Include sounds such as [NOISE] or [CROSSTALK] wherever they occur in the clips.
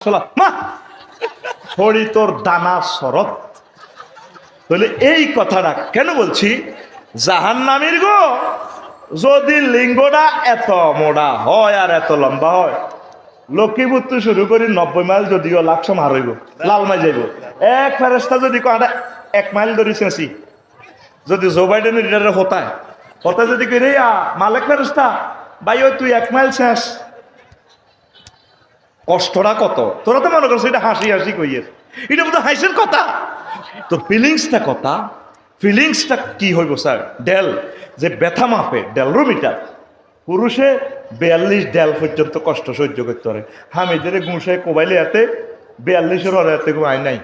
চলা মা! হরি তোর দানা শরৎ। তাহলে এই কথাটা কেন বলছি? জাহান নামির গো, যদি লিঙ্গটা এত মোড়া হয় আর এত লম্বা হয় লক্ষ্মীপুর তো শুরু করি নব্বই মাইল যদিও লাকশো মার হইব, লাল মাই যাইব। এক ফেরেস্তা যদি কটা এক মাইল ধরি চেঁচি। যদি জো বাইডেনের লিডারের হতায় হতা যদি কই রে মালিক ফেরেস্তা ভাই তুই এক মাইল শেষ কষ্টটা কত? তোরা তো মনে করছ এটা হাসি হাসি কইয়ের এটা বোধ হাসির কথা। তো ফিলিংসটা কথা ফিলিংসটা কি হইব, স্যার? ডেল যে ব্যথা মাপে ডেলরোমিটার পুরুষে বিয়াল্লিশ ডেল পর্যন্ত কষ্ট সহ্য করতে পারে। হামিদের গুঁসায় কোবাইলে এতে বিয়াল্লিশের এতে আয় নাই।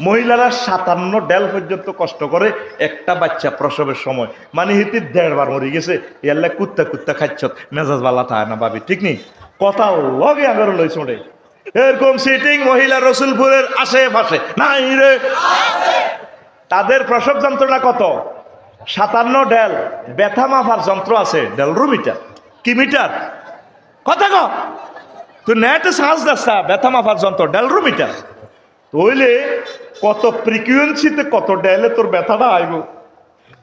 মহিলারা সাতান্ন ডেল পর্যন্ত কষ্ট করে একটা বাচ্চা প্রসবের সময়। মানে হিতি দেড়বার মরে গেছে। ইয়াল্লা কুত্তা কুত্তা খাচ্ছ মেজাজ বালা থাকে না ভাবি, ঠিক নেই? কথা লগে আগর লই চড়ে এরকম সিটিং মহিলা রসুলপুরের আশেপাশে। নাই রে। তাদের প্রসব যন্ত্রণা কত? সাতান্ন ডেল। ব্যথা মাফার যন্ত্র আছে ডেলরো মিটার। কি মিটার? কথা ক। তুই নেটে সাহস দাসা ব্যথা মাফার যন্ত্র ডেলরো মিটার। তইলে কত ফ্রিকুয়েন্সিতে কত ডেলে তোর ব্যথাটা আইব।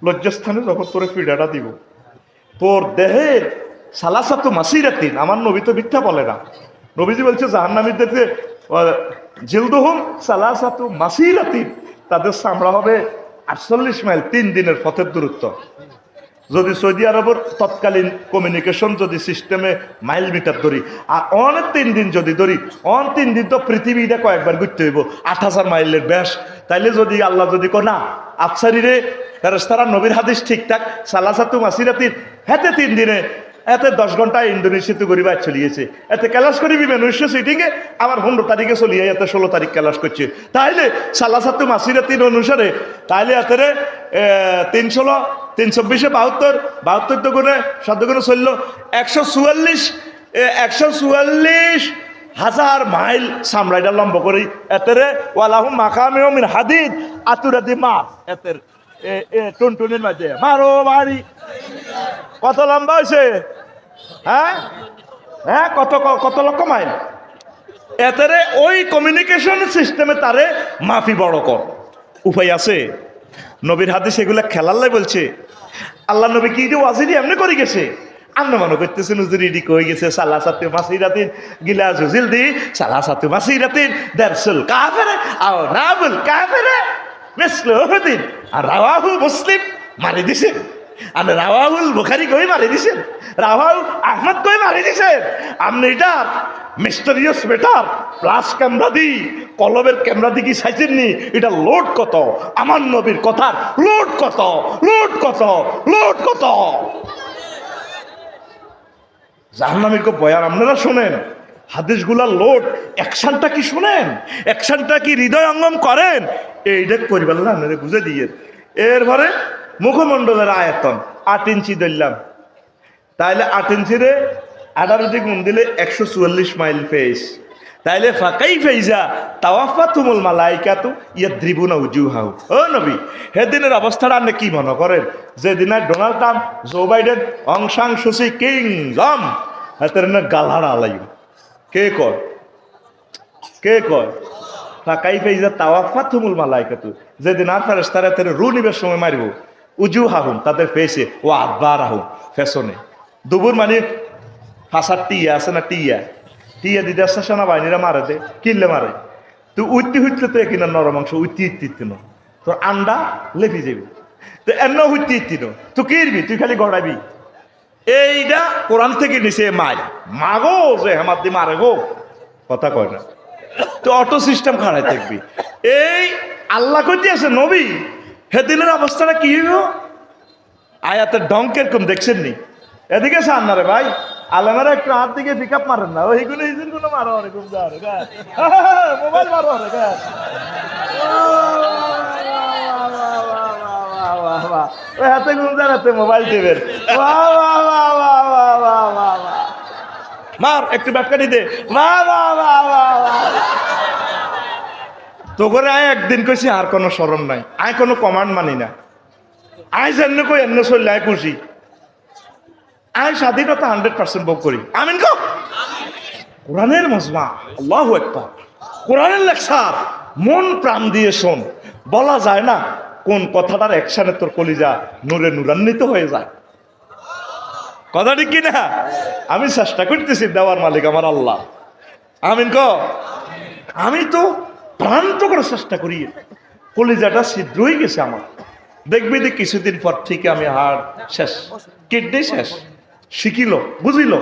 লজ্জাস্থানে যখন তোর পিড়াটা দিব। তোর দেহের সালাসাতু মাসিরাতিন, আমার নবী তো মিথ্যা বলে না। নবীজি বলছে জাহান্নামীদেরকে জিলদুহুম সালাসাতু মাসিরাতিন, তাদের চামড়া হবে আটচল্লিশ মাইল, তিন দিনের পথের দূরত্ব। যদি সৌদি আরবের তৎকালীন কমিউনিকেশন যদি সিস্টেমে মাইল মিটার ধরি, আর অনেক তিন দিন যদি ধরি, অন তিন দিন তো পৃথিবীটা কয়েকবার ঘুরতে হইব, আট হাজার মাইলের ব্যাস। তাইলে যদি আল্লাহ যদি কো না আফসারি রে ফেরেস্তারা নবীর হাদিস ঠিকঠাক সালাসাতু মাসিরাতির হেতে তিন দিনে এতে দশ ঘণ্টা ইন্দোনেশিয়াতে গরিবার চলিয়েছে। এতে ক্যালাস করিবি মানুষ সিটিংয়ে আমার পনেরো তারিখে চলিয়ে এতে ষোলো তারিখ ক্যালাস করছে। তাইলে সালাসাতু মাসিরাতির অনুসারে, তাইলে এতে তিন ষোলো তিন চব্বিশে বাহাত্তর বাহাত্তর তো গুণে শব্দ গুণে চলল একশো চুয়াল্লিশ একশো চুয়াল্লিশ হাজার মাইল সামরাইটা লম্ব করি। এতেরে ওয়ালাহু মাকামেও মিন হাদিদ, আতুরাদি মা, এতের টুনটুনির মাঝে। মারো বাড়ি কত লম্বা হয়েছে? হ্যাঁ? হ্যাঁ কত কত লক্ষ মাইল? এতেরে ওই কমিউনিকেশন সিস্টেমে তারে মাফি বড় কর। উপায় আছে? নবীর হাতে সেগুলা খেলাল্লাই বলছে। আল্লাহ নবী কি যে ওয়াজিরি এমনি করে গেছে? আন্ন মনে করতেছে, নুজুর ইডি কই গেছে। সালা সাতু মাসি রাতিন গিলা জুজিল দি সালা সাতু মাসি রাতিন দেরসুল কাফেরে, আও নাবুল কাফেরে। মিসলু হুদিন আর রাওয়াহু মুসলিম, মারি দিছেন। আর রাওয়াহুল বুখারি কই মারি দিছেন? রাওয়াহু আহমদ কই মারি দিছেন? আপনি এটা মিস্টারিয়াস বেটার প্লাস ক্যামেরা দি, কলবের ক্যামেরা দি কি চাইছেননি? এটা লোড কত? আমার নবীর কথার লোড কত? লোড কত? লোড কত? জাহান্নামীর কো বয়ান আপনারা শোনেন। হাদিসগুলা লোড। অ্যাকশনটা কি শোনেন? অ্যাকশনটা কি হৃদয় অঙ্গম করেন এইটা করিবার না আপনারা বুঝে দিয়ে। এরপরে মুখমণ্ডলের আয়তন, আট ইঞ্চি ধরলাম। তাইলে আট ইঞ্চিরে আঠারো দিয়ে গুণ দিলে একশো চুয়াল্লিশ মাইল ফেস। তাইলে ফাঁকাই ফেইজা তাওয়াফা তুমুল মালাইকা তু ইয়া দ্রিবুনা উজু হাউ ও নবী, সেদিনের অবস্থাটা আপনি কি মনে করেন? যেদিন Donald Trump, Joe Biden Aung San Suu Kyi, জম, হাতের গালহাড়া আলাইম। কে কয়? কে কয়? ফাঁকাই ফেইজা তাওয়াফা তুমুল মালাইকা তু যেদিন আর ফেরেস্তারা তেরে রু নিবের সময় মারিব উজু হাহুম তাদের ফেসে ও আদবার আহুম ফেশনে দুপুর মানে ফাঁসার টিয়া আছে না টিয়া? টিয়া দিতে আসছে সেনা বাহিনীরা মারে দে, কিনলে মারে। তুই উঠতে উঠতে তো কিনা নরম মাংস উঠতে ইত্তি ন। তোর আন্ডা লেপি যাবি তো এন্ন উঠতে ইত্তি ন। তুই কিরবি? তুই খালি গড়াবি। এইটা কোরআন থেকে নিছে মাই মাগো যে হেমার দি মারে গো। কথা কয় না। তো অটো সিস্টেম খাড়াই থাকবি। এই আল্লাহ কইতে আছে, নবী, সেদিনের অবস্থাটা কি হইব? আয়াতের ডঙ্কের কম দেখছেন নি? এদিকে সান না রে ভাই। আলমেরা একটু হাত দিকে পিক আপ মারেন না। ওইগুলো ইজিরগুলো মারো রে [LAUGHS] মোবাইল মারো রে ওই হাতে গুমজার হাতে মোবাইল টিপের। মার, একটু ব্যাটকানি দে। তো করে আয়, একদিন কইছি আর কোনো সরম নাই। আয়, কোনো কমান্ড মানি না। আয় যেন কই, এন্ন চললে আয় খুশি। আয়, স্বাধীনতা হান্ড্রেড পার্সেন্ট ভোগ করি। আমিন কো? কোরআনের মজমা, আল্লাহ একবার কোরআনের লেকচার, মন প্রাণ দিয়ে শোন। বলা যায় না কোন কথাটার একসানে তোর কলিজা নূরে নূরান্বিত হয়ে যায়? কথা কি না আমি চেষ্টা করতেছি দেওয়ার মালিক আমার আল্লাহ। আমিন ক? আমি তো প্রান্ত করে চেষ্টা করি। কলিজাটা ছিদ্র হয়ে গেছে আমার। দেখবি যে কিছুদিন পর থেকে আমি হাড় শেষ, কিডনি শেষ। শিখিল, বুঝিল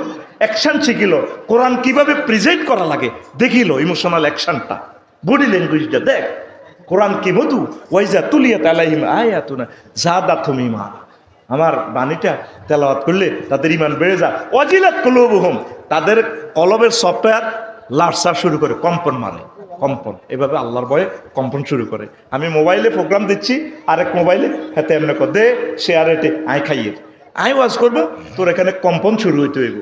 অ্যাকশন শিখিল। কোরআন কীভাবে প্রেজেন্ট করা লাগে, দেখিল ইমোশনাল অ্যাকশনটা বডি ল্যাঙ্গুয়েজটা দেখ। কোরআন কি মধু ওয়াইজা তুলিয়া তালাইহিম আয়াত না যা দা তুমি মা আমার বাণীটা তেলাওয়াত করলে তাদের ইমান বেড়ে যায়। অজিলাত কলবহুম। তাদের কলবের সফটওয়্যার লার্সা শুরু করে, কম্পন মানে কম্পন। এভাবে আল্লাহর ভয়ে কম্পন শুরু করে। আমি মোবাইলে প্রোগ্রাম দিচ্ছি, আরেক মোবাইলে হাতে এমনি কর, দে শেয়ার এটে, আয় খাইয়ে। আয় ওয়াজ করব, তোর এখানে কম্পন শুরু হইতে হইব।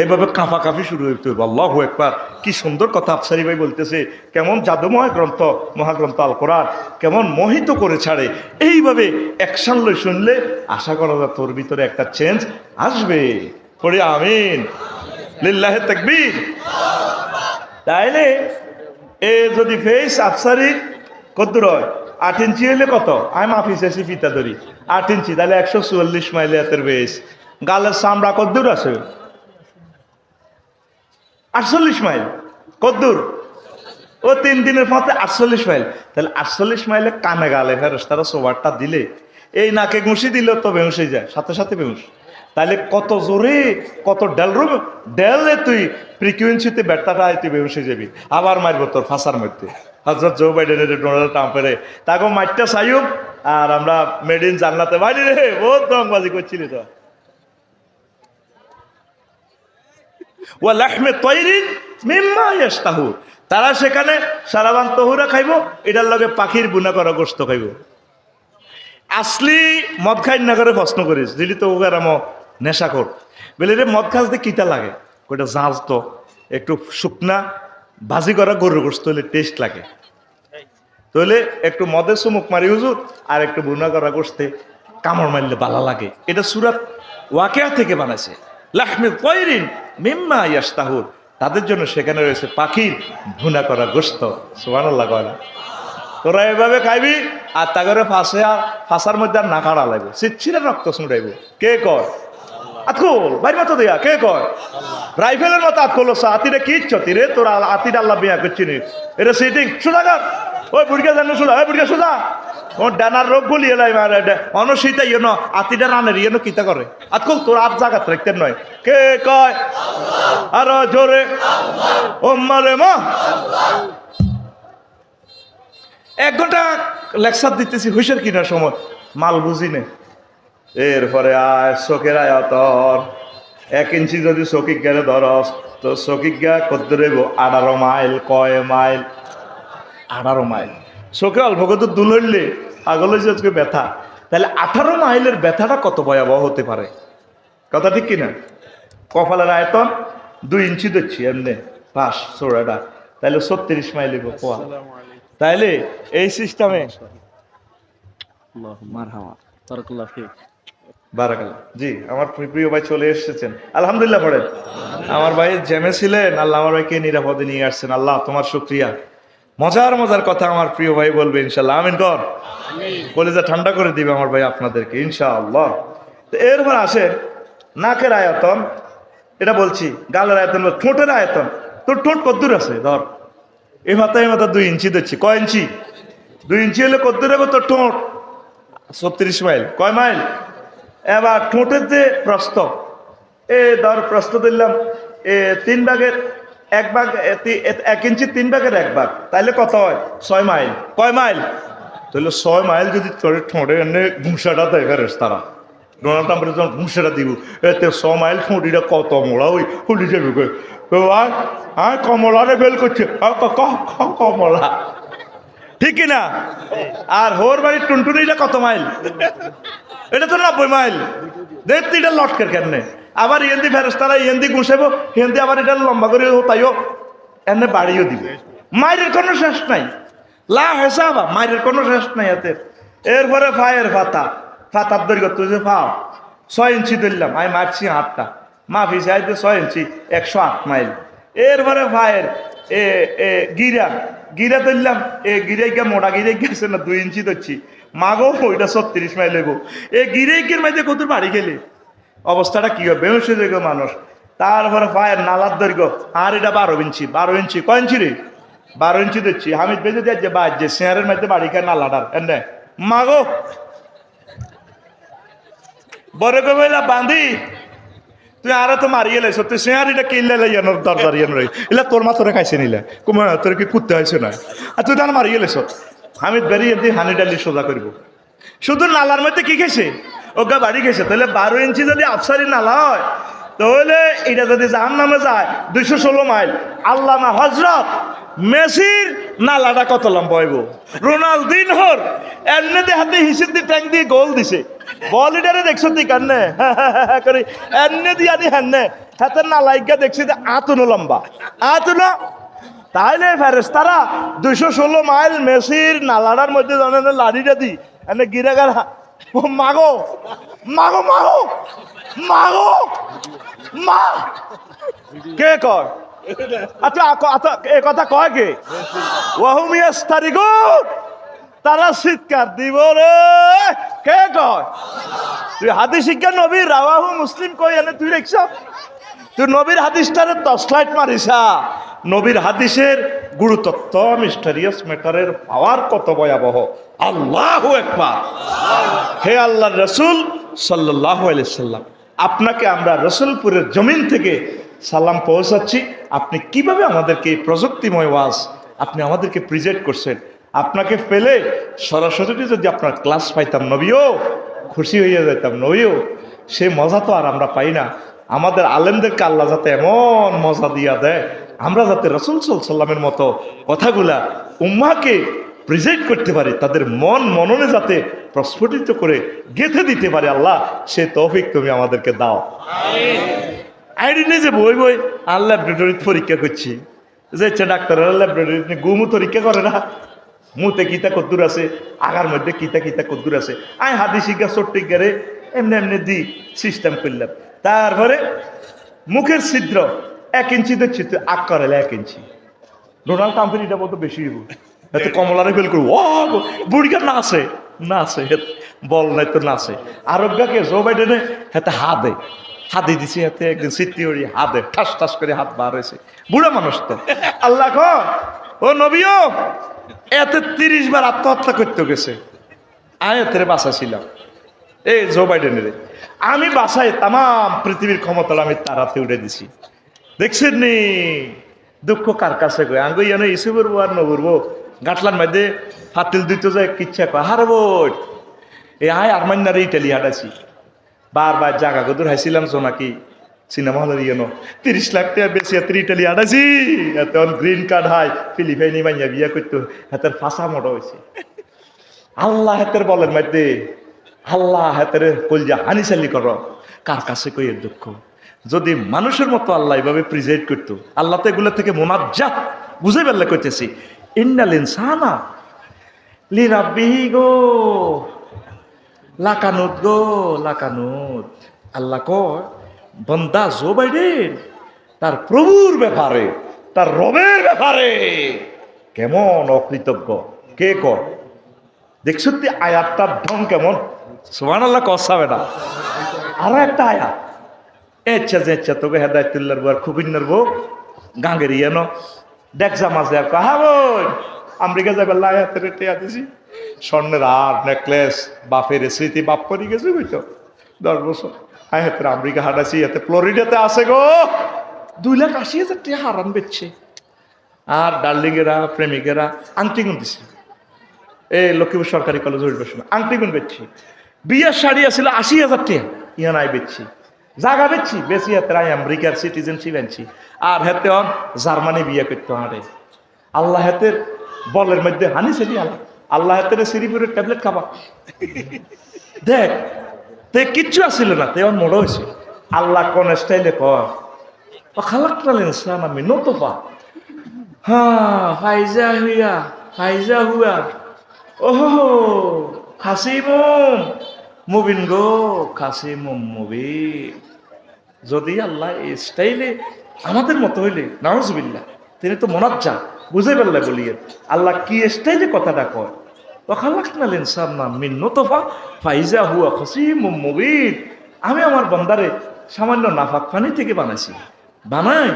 এইভাবে কাঁপা কাঁপি শুরু হইতে হইব। আল্লাহ একবার। কি সুন্দর কথা আফসারি ভাই বলতেছে, কেমন জাদুময় গ্রন্থ মহাগ্রন্থ আল কোরআন কেমন মোহিত করে ছাড়ে। এইভাবে অ্যাকশন লই শুনলে আশা করা যায় তোর ভিতরে একটা চেঞ্জ আসবে। পড়ে আমিন। লিল্লাহে তাকবীর। তাইলে এ যদি ফেস আফসারি কদ্দুর হয়, আট ইঞ্চি হইলে কত? আমি মাফি চেয়েছি ফিতা ধরি। আট ইঞ্চি তাহলে একশো চুয়াল্লিশ মাইল এতের বেশ গালের চামড়া কদ্দুর আছে? আটচল্লিশ মাইল। কদ্দুর ও, তিন দিনের পথে আটচল্লিশ মাইল। তাহলে আটচল্লিশ মাইলে কানে গালে ফেরস, তারা সোবারটা দিলে। এই নাকে ঘুষি দিলে তো বেহুসে যায়, সাথে সাথে বেহুস তাহলে কত জোরে, কত ডেল রুম, ডেলে তুই ফ্রিকুয়েন্সিতে ব্যাটটাটা তুই বেহুসে যাবি। আবার মারব তোর ফাঁসার মধ্যে। হজরত জো বাইডেনের ডোনাল্ড ট্রাম্পের। তাকে মারটা সাইব আর আমরা মেড ইন জান্নাতে। বাইরে রে, বহুত রংবাজি করছিলি তো। তারা সেখানে সারাবান তহুরা খাইব, এটার লগে পাখির বুনা করা গোস্ত খাইব। আসলি মদ খাই না করে প্রশ্ন করিস দিলি তো ওগার আম নেশা কর। বলে রে মদ খাস দিয়ে কিতা লাগে? ওইটা জাঁজ তো, একটু শুকনা, ভাজি করা গরুর গোস্ত হলে টেস্ট লাগে। তাহলে একটু মদের চুমুক মারি হুজুর, আর একটু বুনা করা গোস্তে কামড় মারলে বালা লাগে। এটা সুরাত ওয়াকেয়া থেকে বানাইছে। লাহমে কয়রিন মিম্মা ইয়াস্তাহুর তাদের জন্য সেখানে রয়েছে পাখির ভুনা করা গোস্ত। সুবহানাল্লাহ কয় না। তোরা এভাবে খাইবি আর তাগরে ফাঁসে ফাঁসার মধ্যে আর না কাড়া লাগবে। সিচ্ছিরে রক্ত শুনাইব কে কয়? আতকুল, বাইর মতো দেয়া, কে কয়? রাইফেলের মতো আতকুল আতিরে কি ইচ্ছতি রে? তোরা আতির আল্লাহ বিয়া করছি নি এটা সিটিং সুদাগার ওই বুড়িকা জানো সুদা ওই বুড়িকা সুদা ও ডানার রোগ বলি এলাই মার ইয়েন আতিটা রানের ইয়েন কিতা করে? আতকুল তোর আট জায়গাত রাখতেন নয়। কে কয়? আর জোরে। ও মা। এক ঘণ্টা লেকচার দিতেছি হুইসের কিনার সময়? মাল বুঝি নে। এরপরে আয় চোখের আয়তর। এক ইঞ্চি যদি চকিক গেলে ধরস, তো চকিক গা কত রেব? আঠারো মাইল, কয় মাইল? আঠারো মাইল। চোখে অল্প কত দুললে পাগল হয়েছে আজকে ব্যথা। তাহলে আঠারো মাইলের ব্যথাটা কত ভয়াবহ হতে পারে? কথা ঠিক কিনা? কপালের আয়তন দুই ইঞ্চি দিচ্ছি এমনি। পাশ চোড়াটা তাহলে ছত্রিশ মাইল পোয়া তাইলে এই সিস্টেমে জি আমার প্রিয় ভাই চলে এসেছেন। আলহামদুলিল্লাহ পড়েন। আমার ভাই জ্যামে ছিলেন আল্লাহ আমার ভাইকে নিরাপদে নিয়ে আসছেন। আল্লাহ তোমার শুক্রিয়া। মজার মজার কথা আমার প্রিয় ভাই বলবে ইনশাল্লাহ। আমিন কর। কলেজা ঠান্ডা করে দিবে আমার ভাই আপনাদেরকে ইনশাআল্লাহ। তো এরপর আসে নাকের আয়তন। এটা বলছি গালের আয়তন বল, ঠোঁটের আয়তন। তোর ঠোঁট কদ্দূর আছে ধর। এই মাথা এই মাথা দুই ইঞ্চি দিচ্ছি। কয় ইঞ্চি? দুই ইঞ্চি হলে কদ্দূর হবে তোর ঠোঁট। ছত্রিশ মাইল। কয় মাইল? এবার ঠোঁটের যে প্রস্ত এ ধর প্রস্ত দিলাম এ তিন ভাগের এক ভাগ এক ইঞ্চি তিন ভাগের এক ভাগ। তাইলে কত হয়? ছয় মাইল। কয় মাইল? তাহলে ছয় মাইল যদি তোর ঠোঁটে এনে ঘুষাটা দেয় ফেরেস তারা। ডোনাল্ড ট্রাম্পের যখন ঘুষাটা দিব। এতে ছ মাইল ঠোঁটিটা কত মোড়া ওই হুলি যাবে আর আর কমলারে ফেল করছে। কমলা। ঠিক না? আর হোর বাড়ির টুনটুনিটা কত মাইল? এটা তো নব্বই মাইল। দেখতে এটা লটকের কেমনে? আবার ইয়েন্দি ফেরস্তারা ইয়েন্দি গুছাবো হিন্দি আবার এটা লম্বা করে তাইও এনে বাড়িও দিবে। মায়ের কোনো শেষ নাই। লা হেসাবা মায়ের কোনো শেষ নাই এতে এরপরে ফায়ের ফাতা। ফাতার দৈর্ঘ্য তুই যে ফাও ছয় ইঞ্চি ধরলাম, আমি মারছি আটটা। মাফি চাইতে ছয় ইঞ্চি, একশো আট মাইল। এরপরে ফায়ের, এ এ, গিরা। গিরা ধরলাম, এ গিরাইকা মোটা গিরে আছে না, দুই ইঞ্চি ধরছি। মাগো, ওইটা ছত্রিশ মাইল লেগো এ গিরাইকের মাইতে কত বাড়ি গেলে অবস্থাটা কি হবে? বেহসে দেখো মানুষ। তারপরে পায়ের নালার দৈর্ঘ্য। আর এটা বারো ইঞ্চি। বারো ইঞ্চি কয় ইঞ্চি রে? বারো ইঞ্চি দিচ্ছি। হামিদ বেঁধে দিয়েছে বাজছে শেয়ারের মধ্যে বাড়ি খায় নালাটার, এনে। মাগো। বড় কইলা বান্ধি তুই আরে তো মারিয়ে লাইছ তুই শেয়ার এটা কিনলে লাইয়ানোর দরজার ইয়ান রই এলা তোর মা তোরে খাইছে নিলে। কুমা তোর কি কুত্তে হয়েছে না? আর তুই তার মারিয়ে লাইছ হামিদ বেরিয়ে দিয়ে হানি ডালি সোজা করব। শুধু নালার মধ্যে কি খেয়েছে ওগা বাড়ি গেছে। তাহলে বারো ইঞ্চি যদি আফসারি নালা হয়, তাহলে এটা যদি জাহান নামে যায়, দুইশো ষোলো মাইল। আল্লামা হজরত মেসির নালাটা কত লম্বা হইব? রোনালদিন এমনি দিয়ে হাতে হিসেব দিয়ে ট্যাঙ্ক দিয়ে গোল দিছে। বল ইডারে দেখছ তুই কান্নে? করে। এমনি দিয়ে আনি হ্যান্নে হাতে নালাইকা দেখছি যে আতুনো লম্বা। আতুনো? তাইলে ফেরেস তারা দুইশো ষোলো মাইল মেসির নালাটার মধ্যে জানে লাড়িটা দি। এনে গিরাগার ও, মাগো মাগো মাগো মাগো, মা। কে কয় আচ্ছা আ- আচ্ছা এ কথা কয় কে? ওয়াহুমিয়াস তারিগুন তারা চিৎকার দিব রে। কে কয় তুই হাদিস শিক্ষা নবী, রাওয়াহু মুসলিম কই এনে তুই দেখছ তুই নবীর হাদিসটারে টর্চলাইট মারিসা নবীর হাদিসের গুরুতত্ত্ব মিস্টারিয়াস ম্যাটারের পাওয়ার কত ভয়াবহ। আল্লাহ একবার হে আল্লাহ রসুল সাল্লাহ সাল্লাম, আপনাকে আমরা রসুলপুরের জমিন থেকে সালাম পৌঁছাচ্ছি। আপনি কীভাবে আমাদেরকে এই প্রযুক্তিময় ওয়াজ আপনি আমাদেরকে প্রিজেন্ট করছেন? আপনাকে পেলে সরাসরি যদি আপনার ক্লাস পাইতাম নবীও, খুশি হইয়া যেতাম নবীও। সে মজা তো আর আমরা পাই না। আমাদের আলেমদেরকে আল্লাহ যাতে এমন মজা দিয়া দেয়। আমরা যাতে রসুল সাল্লামের মতো কথাগুলা উম্মাকে প্রেজেন্ট করতে পারি তাদের মন মননে যাতে প্রস্ফুটিত করে গেঁথে দিতে পারে আল্লাহ সে তৌফিক তুমি আমাদেরকে দাও। আইডি নেই যে বই বই আর ল্যাবরেটরিতে পরীক্ষা করছি যে ইচ্ছা ডাক্তাররা ল্যাবরেটরিতে গুমু পরীক্ষা করে না। মুতে কিতা কদ্দুর আছে আগার মধ্যে কিতা কিতা কদ্দুর আছে। আই হাদি শিখা চট্টি গেরে এমনি এমনি দি সিস্টেম করলাম। তারপরে মুখের ছিদ্র এক ইঞ্চি দেখছি তুই আগ করালে এক ইঞ্চি। ডোনাল্ড ট্রাম্পের এটা মতো বেশি এতে কমলারে ফেল করব, ও বুড়িকা না আছে না আছে বল নাই তো না আছে আরোগ্যকে জো বাইডেনে হাতে হাতে হাতে দিছি হাতে, একদিন সিদ্ধি হরি হাতে ঠাস ঠাস করে হাত বার হয়েছে বুড়া মানুষ তো। আল্লাহ ক, ও নবীও, এতে তিরিশ বার আত্মহত্যা করতে গেছে। আমি এতে বাঁচাছিলাম। এই জো বাইডেনের আমি বাসায় তাম পৃথিবীর ক্ষমতা আমি তার হাতে উঠে দিছি। দেখছেন নি? দুঃখ কার কাছে কই আঙ্গু ইয়ানো ইসে করব আর নবরবো গাটলার মধ্যে ফাতিল দিতে যায়, কিচ্ছা কয়? হারব এ আয় আরমান্নারে ইটালি হাঁটাছি বারবার জাগা গদুর হাইছিলাম জোনাকি সিনেমা হলের ইয়েনো। তিরিশ লাখ টাকা বেশি এত ইটালি হাঁটাছি এত গ্রিন কার্ড হাই, ফিলিপাইনি মাইয়া বিয়া করতো। হাতের ফাঁসা মোটা হয়েছে আল্লাহ হাতের বলেন মধ্যে আল্লাহ হাতের কলজা হানিসালি করো। কার কাছে কই এর দুঃখ? যদি মানুষের মতো আল্লাহ এভাবে প্রিজাইড করতো, আল্লাহ তো এগুলো থেকে মোনাজ্জা বুঝে বেল্লা করতেছি ইন্নাল ইনসানা লি রাব্বিহি গো লাকানুত গো লাকানুত আল্লাহ কয়, বন্দা জো বাইডেন তার প্রভুর ব্যাপারে, তার রবের ব্যাপারে কেমন অকৃতজ্ঞ। কে কর দেখছ আয়াতটার ঢং কেমন? সোমান আল্লাহ কষাবে না। আরও একটা আয়াত। এচ্ছা যে ইচ্ছা তোকে হেদায়তুল্লার বউ আর খুবিন্নার বউ গাঙ্গের ইয়ানো দেখছা মাঝে আর কাহা বই আমেরিকা যাবে লায়াতের টেয়া দিছি স্বর্ণের আর নেকলেস বাপের স্মৃতি বাপ করে গেছে বুঝতো দশ বছর হ্যাঁ হাতে আমেরিকা হাঁটাছি হাতে ফ্লোরিডাতে আছে গো দুই লাখ আশি হাজার টাকা হারান বেচছে। আর ডার্লিংয়েরা প্রেমিকেরা আংটি দিছে। এ লক্ষ্মীপুর সরকারি কলেজ অধিবেশন আংটি গুণ বেচছি। বিয়ের শাড়ি আছিল আশি হাজার টাকা ইয়া নাই বেচছি। জাগা বেচছি বেশি হাতে আমেরিকার সিটিজেনশিপ আনছি। আর হেতে অন জার্মানি বিয়ে করতে হাঁটে আল্লাহ হাতের বলের মধ্যে হানি সেটি আল্লাহ আল্লাহ হাতের সিরিপুরের ট্যাবলেট খাবা। দেখ, তে কিচ্ছু আসিল না, তে অন মোড় হয়েছে। আল্লাহ কোন স্টাইলে কয়, ও খালাক্তাল ইনসান আমি নতফা হ্যাঁ ফাইজা হুইয়া, ফাইজা হুয়া। ওহো খাসিমুম মুবিন গো খাসিমুম মুবিন। যদি আল্লাহ এই স্টাইলে আমাদের মতো হইলে নাউজবিল্লা তিনি তো মনাজ্জা বুঝে পারলে বলিয়ে আল্লাহ কি স্টাইলে কথাটা কয়? ওখালাকনাল ইনসান না মিন্ন তোফা ফাইজা হুয়া খসি মুবিন। আমি আমার বন্দারে সামান্য নাফাক পানি থেকে বানাইছি। বানাই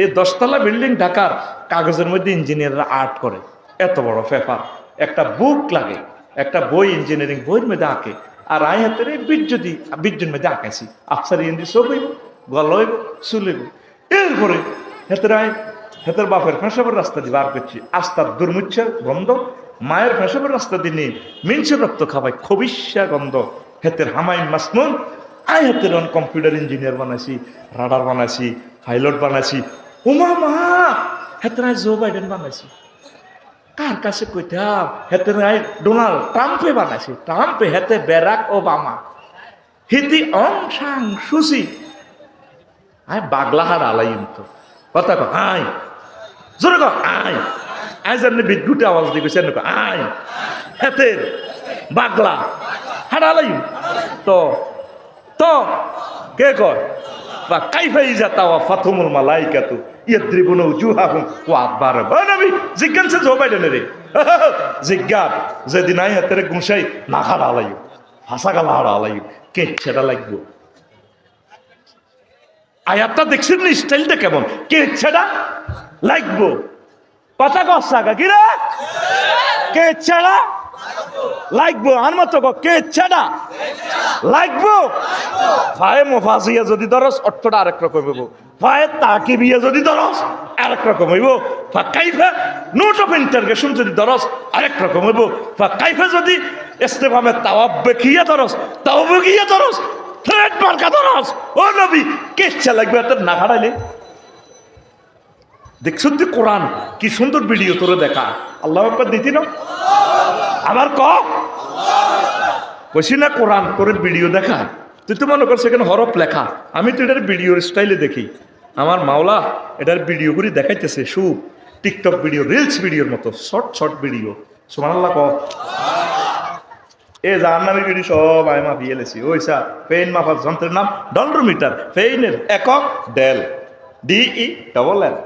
এই দশতলা বিল্ডিং ঢাকার কাগজের মধ্যে ইঞ্জিনিয়াররা আর্ট করে। এত বড় পেপার একটা বুক লাগে, একটা বই ইঞ্জিনিয়ারিং বইয়ের মধ্যে আঁকে। আর আই হাতের এই বীর্যদি বীর্যের মধ্যে আঁকাইছি। আফসার ইন্দি সব হইব, গল হইব, চুল হইব। এরপরে হেতের আয় হেতের বাপের ফেঁসাবের রাস্তা দিয়ে বার করছি। আস্তার দুর্মুচ্ছা গন্ধ, মায়ের ফেঁসাবের রাস্তা দিয়ে নিয়ে মিনসের রক্ত খাবাই খবিসা গন্ধ। হেতের হামাই মাসনুন আই হাতের অন কম্পিউটার ইঞ্জিনিয়ার বানাইছি, রাডার বানাইছি, পাইলট বানাইছি। উমা মা, হেতের আয় জো বাইডেন বানাইছি। কার কাছে কইতাম হেতে নাই, ডোনাল্ড ট্রাম্পে বানাইছে। ট্রাম্পে হেতে বেরাক ওবামা। হিতি অং সাং সুসি আয় বাগলাহার আলাইম তো। কথা কো আয়। জোরে কো আয়। আয় জানি বিদ্যুটে আওয়াজ দিয়ে গেছে আয়। হেতে বাগলা হার আলাইম। তো তো, কে কয়? বা কাইফাই যাতাওয়া ফাতুমুল মালাইকাতু। ইয়াদ্রিবুনা উজুহাহুম। ওয়া আদবারহুম ও নবী, জিজ্ঞাসা জো বাইডেনে রে। [LAUGHS] জিজ্ঞাত যেদিন আই হাতের গুসাই না হার আলাই হাসা গালা হার আলাই কে ছেড়া লাগবো। আয়াতটা দেখছেন না? স্টাইলটা কেমন? কে ছেড়া লাগবো। কথা কসা কি লাগবো আর মতো ক, ছেড়া লাগবো ফায়ে মোফাজিয়া যদি ধরস অর্থটা আরেক রকম হইব ফায়ে তাকে বিয়ে যদি ধরস আরেক রকম হইব ফা কাইফা নোট অফ ইন্টারগেশন যদি ধরস আরেক রকম হইব ফা কাইফা যদি ইস্তেফামে তাওয়াব বেখিয়া ধরস তাও বেখিয়া ধরস থ্রেড মার্কা ধরস ও নবী কেচ্ছা লাগবে এত না হারাইলে দেখছ তুই কোরআন কি সুন্দর ভিডিও তোরে দেখা আল্লাহ একবার দিতি না আবার ক? কইছি না কোরআন তোর ভিডিও দেখা তুই তো মনে করছ এখানে হরফ লেখা। আমি তো এটার ভিডিওর স্টাইলে দেখি। আমার মাওলা এটার ভিডিও করে দেখাইতেছে সু টিকটক ভিডিও, রিলস ভিডিওর মতো, শর্ট শর্ট ভিডিও। সমান আল্লাহ ক। এ জাহান্নামি ভিডিও সব আমি মাপিয়ে লেছি। ওই স্যার, ফেইন মাপার যন্ত্রের নাম ডলরোমিটার ফেইনের একক del. D E double L.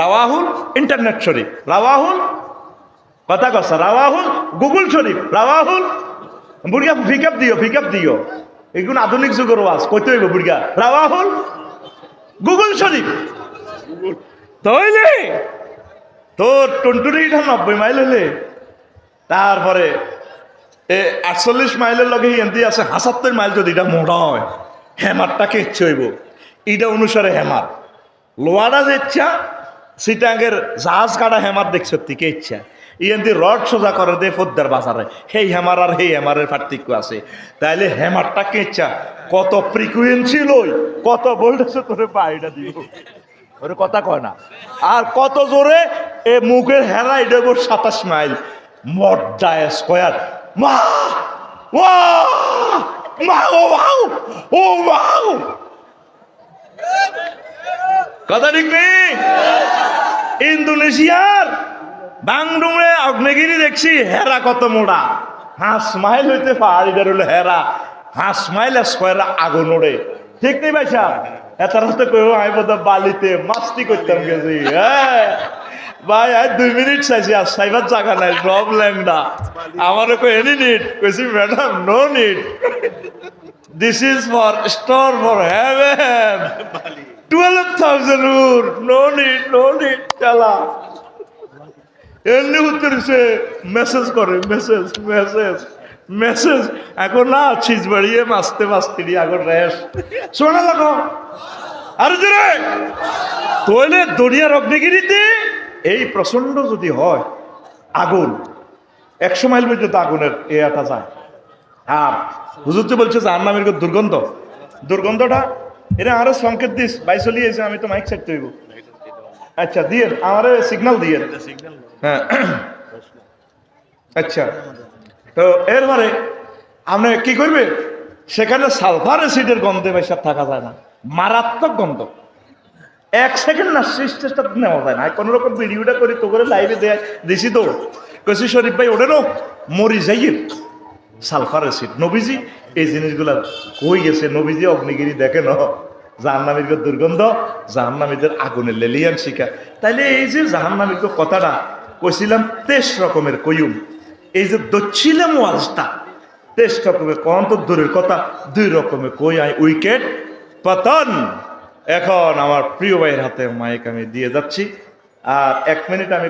রাওয়াহুল internet শরীফ। রাওয়াহুল কথা কসা রাওয়াহুল গুগল শরীফ রাওয়াহুল। বুড়িয়া পিকআপ দিও পিকআপ দিও। এগুলো আধুনিক যুগের ওয়াজ কইতে হইব বুড়িয়া। রাওয়াহুল গুগল শরীফ। তইলে তোর টন্টুরিটা নব্বই মাইল হলে তারপরে এ আটচল্লিশ মাইলের লগে এমনি আছে হাসাত্তর মাইল যদি এটা মোটা হয় হেমারটাকে ইচ্ছে হইব। এটা অনুসারে হেমার। লোয়ারা যে ইচ্ছা সিটাঙ্গের জাহাজ কাটা হেমার দেখছ কে ইচ্ছা? ইয়েন্দি রড সোজা করে দে ফদ্দার বাজারে। সেই হেমার আর সেই হেমারের পার্থক্য আছে। তাইলে হেমারটা কে ইচ্ছা কত ফ্রিকুয়েন্সি লই, কত ভোল্টেজে তোরে বাইটা দিব। ওরে কথা কয় না। আর কত জোরে এ মুখের হেরা এটা গোর সাতাশ মাইল। মড্ডা স্কোয়ার মা! ওয়া মা! ও ওয়াও ও ওয়াও কথা ঠিক নেই? ইন্দোনেশিয়ার বাংডুমে আগ্নেগিরি দেখছি, হেরা কত মোড়া। হাঁস মাইল হইতে পাহাড়িটার হলো হেরা, হাঁস মাইল স্কোয়ার আগুন ওড়ে। ঠিক নেই ভাই সাহেব? এতার হাতে কইব আমি বোধ বালিতে মাস্তি করতাম গেছি। হ্যাঁ। ভাই, আর দুই মিনিট চাইছি, আর সাইবার জায়গা নাই সব ল্যাংডা আমারও কই এনি নিট কইছি madam no need this is for store for haven twelve thousand রুর no need no need চালা এমনি উত্তরছে মেসেজ করে মেসেজ মেসেজ মেসেজ এখন না ছিজ বাড়িয়ে মাসতে মাসতে দিয়ে এখন রেস শোনা লাগো আরে জোরে! তৈলে দরিয়ার অগ্নিগিরিতে এই প্রচণ্ড যদি হয়, আগুন, একশো মাইল পর্যন্ত আগুনের এয়াটা যায়। আর হুজুর তো বলছে যে আর নামের দুর্গন্ধ। দুর্গন্ধটা? এরা আরও সংকেত দিস বাই চলিয়েছে আমি তো মাইক ছাড়তে হইব আচ্ছা দিয়ে, আমারে সিগন্যাল দিয়ে। হ্যাঁ। আচ্ছা। তো এরপরে আপনি কি করবে সেখানে সালফার অ্যাসিডের গন্ধে বেশি থাকা যায় না। মারাত্মক গন্ধ। এক সেকেন্ড না সিস্টেমটা নেওয়া যায় না। কোনো রকম ভিডিওটা করি, তো করে লাইভে দেয় দিছি তো। কইছি, শরীফ ভাই ওঠেনো মরি যাইয়ে সালফার অ্যাসিড। নবীজি, এই জিনিসগুলা কই গেছে? নবীজি অগ্নিগিরি দেখে ন। জাহান্নামীর দুর্গন্ধ, জাহান্নামীদের আগুনের লেলিয়ান শিকা তাইলে এই যে জাহান্নামীর কথাটা কইছিলাম, তেইশ রকমের কয়ুম এই যে দচ্ছিলাম ওয়াজটা, তেইশ রকমের কন তো দূরের কথা, দুই রকমের কই আই উইকেট, পতন। এখন আমার প্রিয় ভাইয়ের হাতে মাইক আমি দিয়ে যাচ্ছি, আর এক মিনিট আমি